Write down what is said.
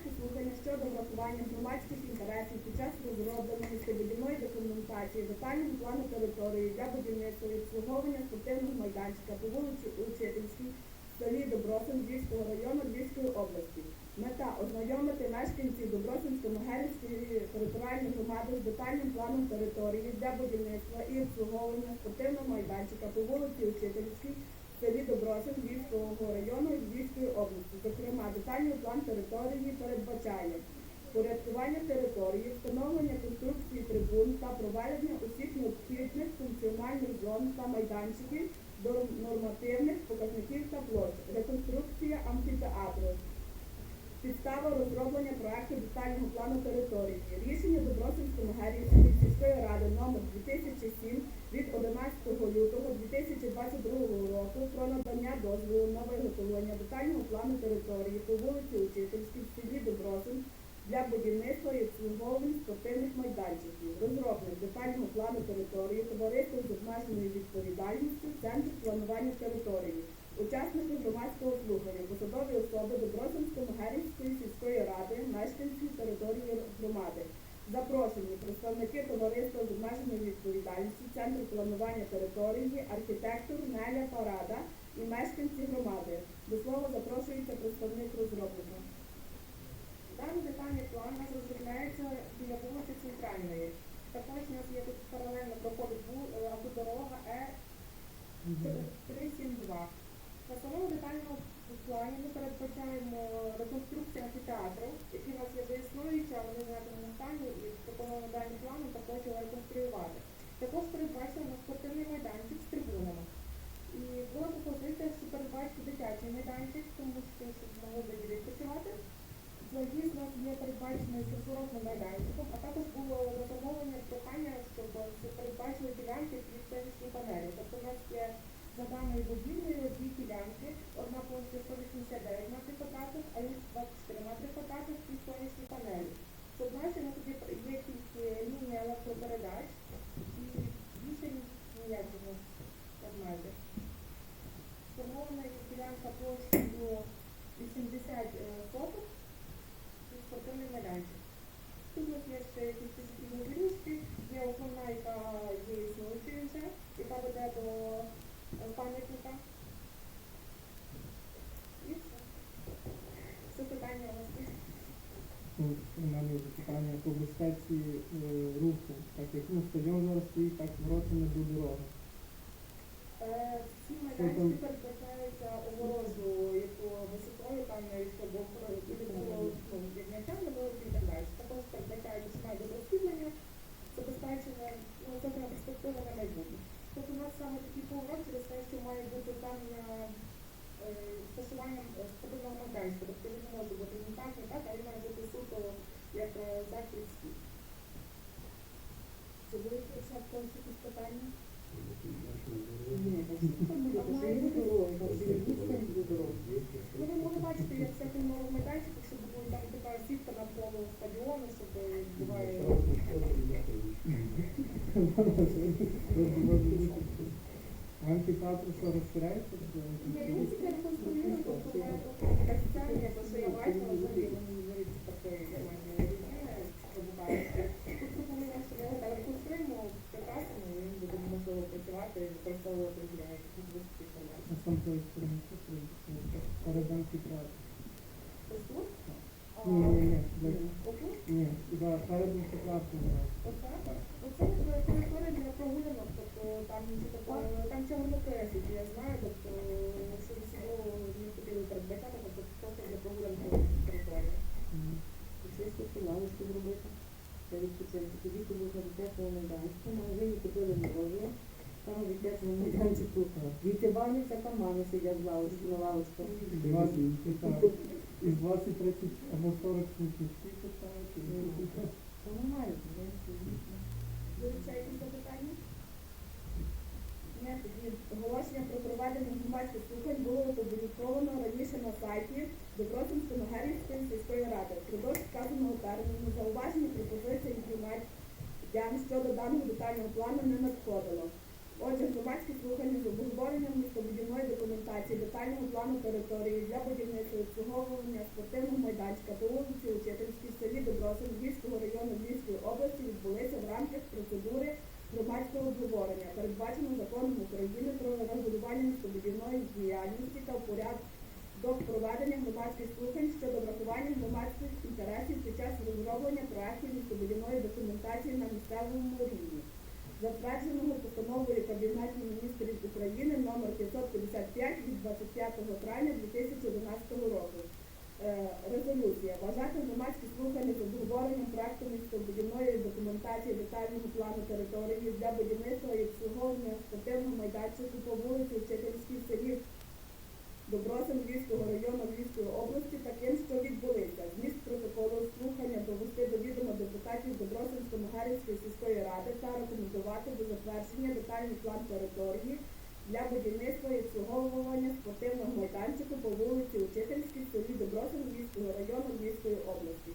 громадські слухання щодо врахування громадських інтересів під час розроблення містобудівної документації, детального плану території для будівництва обслуговування спортивного майданчика по вулиці Учительській селі Добросин Львівського району Львівської області. Мета ознайомити мешканців Добросинсько-Могилівської територіальної громади з детальним планом території для будівництва і обслуговування спортивного майданчика по вулиці Учительській селі Добросин Львівського району Львівської області. Зокрема, детальний план території передбачає порядкування території, встановлення конструкції трибун та проведення усіх необхідних функціональних зон та майданчиків до нормативних показників та площ, реконструкція амфітеатру, Підстава розроблення проекту детального плану території. Рішення Добросинсько-Магерівської сільської ради номер 2007 від 11 лютого 2022 року дозволу на виготовлення детального плану території по вулиці Учительській в селі Добросин для будівництва і обслуговування спортивних майданчиків. Розробник детального плану території товариство з обмеженою відповідальністю Центр планування території. Учасники громадського слухання, посадові особи Добросинсько-Магерівської сільської ради, мешканці території громади. Запрошені представники товариства з обмеженою відповідальністю, Центру планування території, архітектор Неля Парада і мешканці громади. До слова запрошується представник розробника. Даний детальний план нас розробляється біля вулиці Центральної. Також у нас є тут паралельно проходить е, автодорога Е 372. На самому детальному плані ми передбачаємо реконструкцію амфітеатру, який у нас є доіснуючий, але не в стані, і пропонуємо даним планом також його реконструювати. Також передбачено спортивний майданчик з трибунами. І була пропозиція, що передбачити дитячий майданчик, тому що щоб могли би діти відпочивати. Заїзд у нас є передбачений з майданчиком, а також було замовлення прохання, щоб передбачили ділянки під сонячні панелі. Тобто у нас є за даною будівлею дві ділянки, одна площа 189 метрів квадратних, а інша 24 метри квадратних під сонячні панелі. Щоб наші є, є тільки лінія електропередач і більше ніяких у нас обмежень. Встановлена ділянка площею 80 е, соток і спортивний майданчик. Тут у нас є ще якісь позитивні вирішки, є основна, яка є існуючою вже, яка веде до е, пам'ятника. І все. Це питання у вас є. У запитання по безпеці е, руху, так як ну, стадіон зараз стоїть, так ворота до дороги. Е, Ці майданчики передбачаються огорожею по високою, там якщо бокро і такого ну, підняття на вулиці і так далі. Також передбачають, має розслідування, забезпечення, ну, це на перспективу на майбутнє. Тобто у нас саме такий поворот через те, що має бути там е, стосуванням спортивного майданчика. Тобто він не може бути не так, не так, а він має як е, схід. Чи будуть ще в питання? Ну, ви могли бачити, як це новий майданчик, щоб була там така сітка навколо стадіону, щоб буває. Амфітеатр що розширяється? Ні, він тільки реконструює, тобто що я бачила, що таке нормальне рішення, що буває. Тут пропонуємо, що ми його так реконструємо, прекрасно, і він буде можливо працювати і використовувати для якихось високих А стандарт. сам той сторони перед амфітеатром. Ось тут? А, Ні, ні, ні, ні. Ні, да, перед амфітеатром. Оце? Територія для прогулянок, тобто там там чорноки, які я знаю, тобто що всього не хотіли передбачати, тобто просто для прогулянки території. Щось тут лавочку зробити. Для відпочинку. Тоді, коли вже дитячого майданчику, в магазині купили морозиво, там у дитячому майданчику діти баняться, там мами сидять в лавочку, на лавочку. 20, із 20, 30 або 40 смітників поставити. Це нормально, не? Якісь запитання? Оголошення про проведення громадських слухань було опубліковано раніше на сайті Добросинсько-Нагерівської сільської ради. Впродовж вказаного терміну зауваження пропозиції громадян щодо даного детального плану не надходило. Отже, громадські слухання з обговоренням містобудівної документації, детального плану території для будівництва обслуговування спортивного майданчика по вулиці Учительській селі Добросин Львівського району Львівської області відбулися в рамках процедури громадського обговорення, передбачено законом України про регулювання містобудівної діяльності та в порядок проведення громадських слухань щодо врахування громадських інтересів під час розроблення проектів містобудівної документації на місцевому рівні затвердженого постановою Кабінету міністрів України номер 555 від 25 травня 2011 року. Е, резолюція вважати громадські слухання з обговоренням проекту містобудівної документації детального плану території для будівництва і обслуговування спортивного майданчику по вулиці Вчительській селі план території для будівництва і обслуговування спортивного майданчику по вулиці Учительській, селі Добросин Львівського району Львівської області.